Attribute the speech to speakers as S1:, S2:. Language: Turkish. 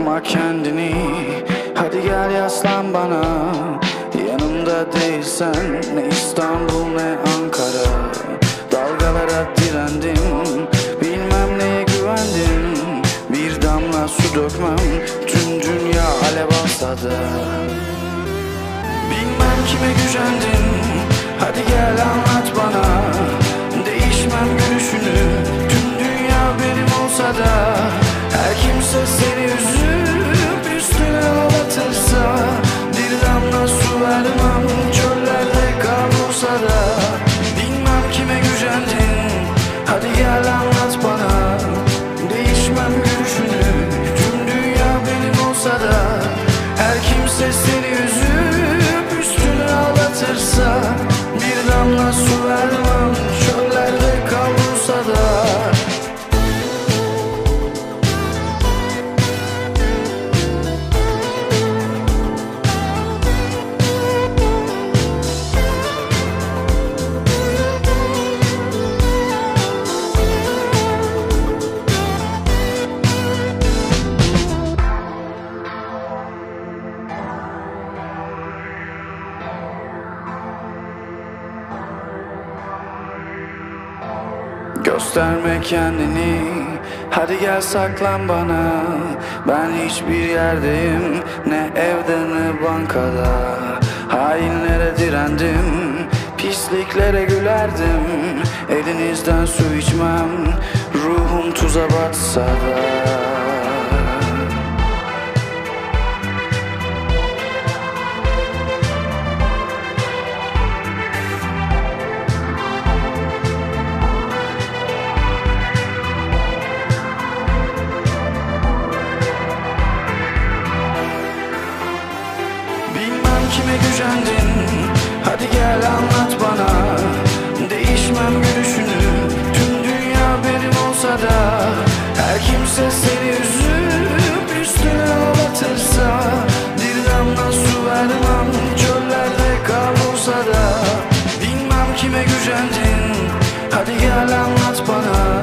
S1: Yorma kendini. Hadi gel yaslan bana. Yanımda değilsen Ne İstanbul ne Ankara. Dalgalara direndim. Bilmem neye güvendim. Bir damla su dökmem. Tüm dünya alev alsa Bilmem kime gücendin Hadi gel anlat bana. Değişmem görüşünü su vermem Çöllerde Gösterme kendini. Hadi gel saklan bana. Ben hiçbir yerdeyim. Ne evde ne bankada. Hainlere direndim. Pisliklere gülerdim. Elinizden su içmem. Ruhum tuza batsa da Her kimse seni üzüp Üstüne ağlatırsa Bir damla su vermem Çöllerde kavrulsa da. Bilmem kime gücendin Hadi gel anlat bana